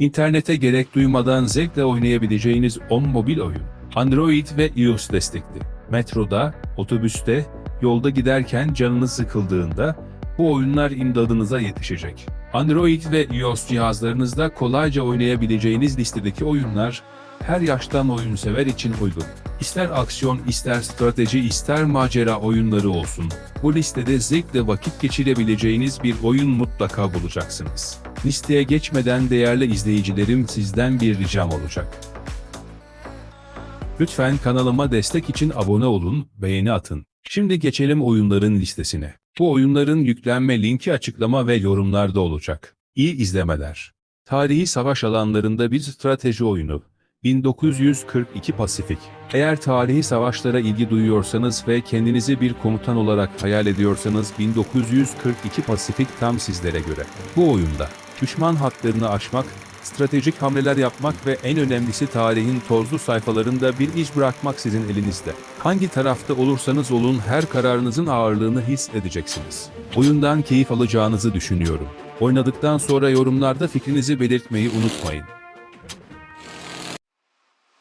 İnternete gerek duymadan zevkle oynayabileceğiniz 10 mobil oyun. Android ve iOS destekli. Metroda, otobüste, yolda giderken canınız sıkıldığında bu oyunlar imdadınıza yetişecek. Android ve iOS cihazlarınızda kolayca oynayabileceğiniz listedeki oyunlar her yaştan oyun sever için uygun. İster aksiyon, ister strateji, ister macera oyunları olsun. Bu listede zevkle vakit geçirebileceğiniz bir oyun mutlaka bulacaksınız. Listeye geçmeden değerli izleyicilerim sizden bir ricam olacak. Lütfen kanalıma destek için abone olun, beğeni atın. Şimdi geçelim oyunların listesine. Bu oyunların yüklenme linki açıklama ve yorumlarda olacak. İyi izlemeler. Tarihi savaş alanlarında bir strateji oyunu. 1942 Pasifik. Eğer tarihi savaşlara ilgi duyuyorsanız ve kendinizi bir komutan olarak hayal ediyorsanız 1942 Pasifik tam sizlere göre. Bu oyunda düşman hatlarını aşmak, stratejik hamleler yapmak ve en önemlisi tarihin tozlu sayfalarında bir iz bırakmak sizin elinizde. Hangi tarafta olursanız olun her kararınızın ağırlığını hissedeceksiniz. Oyundan keyif alacağınızı düşünüyorum. Oynadıktan sonra yorumlarda fikrinizi belirtmeyi unutmayın.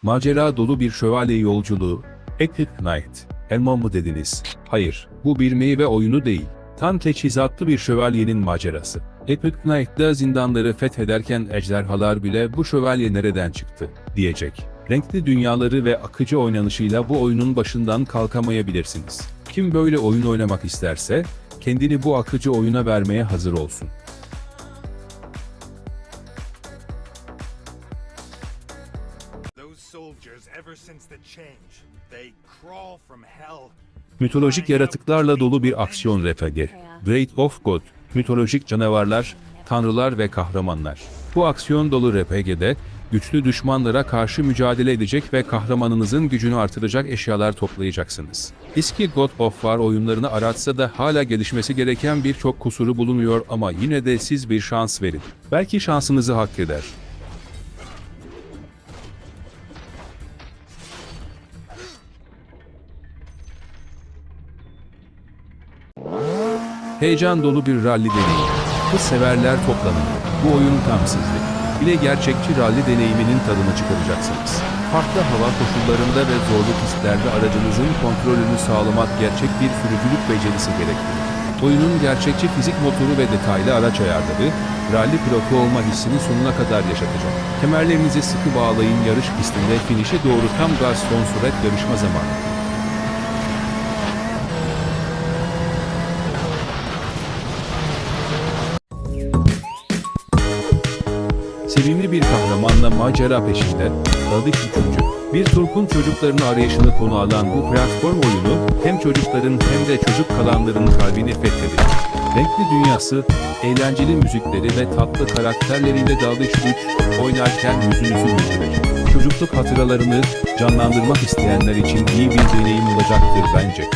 Macera dolu bir şövalye yolculuğu. Epic Knight. Elma mı dediniz? Hayır, bu bir meyve oyunu değil. Tam teçhizatlı bir şövalyenin macerası. Epic Knight'da zindanları fethederken ejderhalar bile bu şövalye nereden çıktı, diyecek. Renkli dünyaları ve akıcı oynanışıyla bu oyunun başından kalkamayabilirsiniz. Kim böyle oyun oynamak isterse, kendini bu akıcı oyuna vermeye hazır olsun. Soldiers, ever since the change, they crawl from hell. Mitolojik yaratıklarla dolu bir aksiyon RPG. Great of God, mitolojik canavarlar, tanrılar ve kahramanlar. Bu aksiyon dolu RPG'de güçlü düşmanlara karşı mücadele edecek ve kahramanınızın gücünü artıracak eşyalar toplayacaksınız. Eski God of War oyunlarını aratsa da hala gelişmesi gereken birçok kusuru bulunuyor ama yine de siz bir şans verin. Belki şansınızı hak eder. Heyecan dolu bir ralli deneyimi. Hız severler toplanın. Bu oyun tam sizlik. Bile gerçekçi ralli deneyiminin tadını çıkaracaksınız. Farklı hava koşullarında ve zorlu pistlerde aracınızın kontrolünü sağlamak gerçek bir sürücülük becerisi gerektirir. Oyunun gerçekçi fizik motoru ve detaylı araç ayarları, ralli pilotu olma hissini sonuna kadar yaşatacak. Kemerlerinizi sıkı bağlayın yarış pistinde finişe doğru tam gaz son sürat yarışma zamanı. Macera peşinde, adı Üçüncü. Bir Turk'un çocuklarını arayışını konu alan bu platform oyunu, hem çocukların hem de çocuk kalanların kalbini fethedecek. Renkli dünyası, eğlenceli müzikleri ve tatlı karakterleriyle dalış güç, oynarken yüzünüzü güldürecek. Çocukluk hatıralarını canlandırmak isteyenler için iyi bir deneyim olacaktır bence.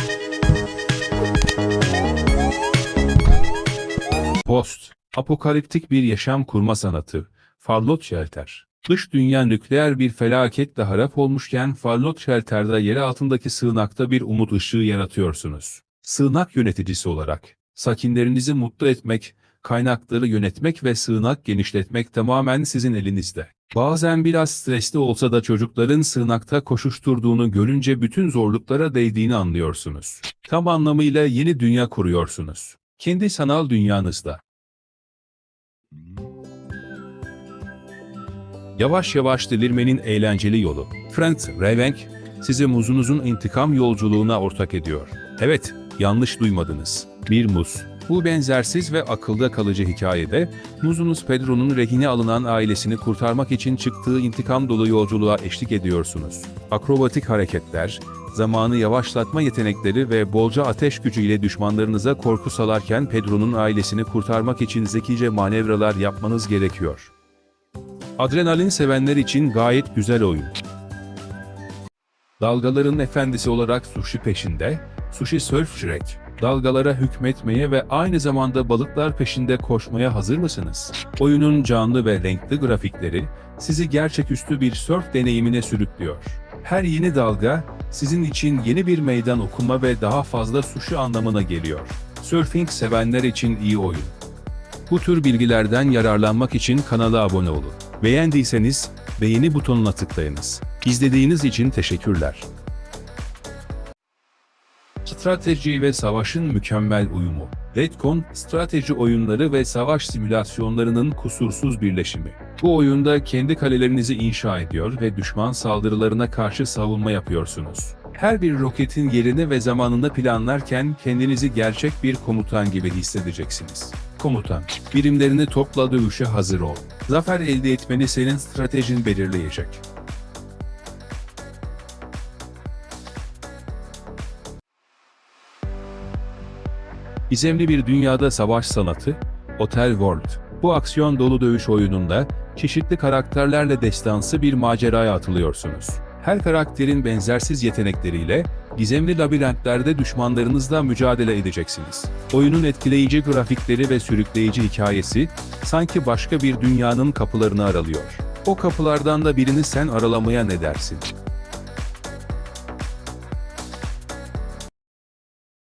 Post, apokaliptik bir yaşam kurma sanatı, Fallout Shelter. Dış dünya nükleer bir felaketle harap olmuşken Fallout Shelter'da yer altındaki sığınakta bir umut ışığı yaratıyorsunuz. Sığınak yöneticisi olarak, sakinlerinizi mutlu etmek, kaynakları yönetmek ve sığınak genişletmek tamamen sizin elinizde. Bazen biraz stresli olsa da çocukların sığınakta koşuşturduğunu görünce bütün zorluklara değdiğini anlıyorsunuz. Tam anlamıyla yeni dünya kuruyorsunuz. Kendi sanal dünyanızda. Yavaş yavaş delirmenin eğlenceli yolu. Frank Ravenk, sizi muzunuzun intikam yolculuğuna ortak ediyor. Evet, yanlış duymadınız. Bir muz. Bu benzersiz ve akılda kalıcı hikayede, muzunuz Pedro'nun rehine alınan ailesini kurtarmak için çıktığı intikam dolu yolculuğa eşlik ediyorsunuz. Akrobatik hareketler, zamanı yavaşlatma yetenekleri ve bolca ateş gücüyle düşmanlarınıza korku salarken Pedro'nun ailesini kurtarmak için zekice manevralar yapmanız gerekiyor. Adrenalin sevenler için gayet güzel oyun. Dalgaların efendisi olarak sushi peşinde, Sushi Surf Shrek, dalgalara hükmetmeye ve aynı zamanda balıklar peşinde koşmaya hazır mısınız? Oyunun canlı ve renkli grafikleri, sizi gerçeküstü bir surf deneyimine sürüklüyor. Her yeni dalga, sizin için yeni bir meydan okuma ve daha fazla sushi anlamına geliyor. Surfing sevenler için iyi oyun. Bu tür bilgilerden yararlanmak için kanala abone olun. Beğendiyseniz beğeni butonuna tıklayınız. İzlediğiniz için teşekkürler. Strateji ve savaşın mükemmel uyumu. Redcon, strateji oyunları ve savaş simülasyonlarının kusursuz birleşimi. Bu oyunda kendi kalelerinizi inşa ediyor ve düşman saldırılarına karşı savunma yapıyorsunuz. Her bir roketin yerini ve zamanını planlarken kendinizi gerçek bir komutan gibi hissedeceksiniz. Komutan, birimlerini topla dövüşe hazır ol. Zafer elde etmeni senin stratejin belirleyecek. Gizemli bir dünyada savaş sanatı, Hotel World. Bu aksiyon dolu dövüş oyununda çeşitli karakterlerle destansı bir maceraya atılıyorsunuz. Her karakterin benzersiz yetenekleriyle gizemli labirentlerde düşmanlarınızla mücadele edeceksiniz. Oyunun etkileyici grafikleri ve sürükleyici hikayesi sanki başka bir dünyanın kapılarını aralıyor. O kapılardan da birini sen aralamaya ne dersin?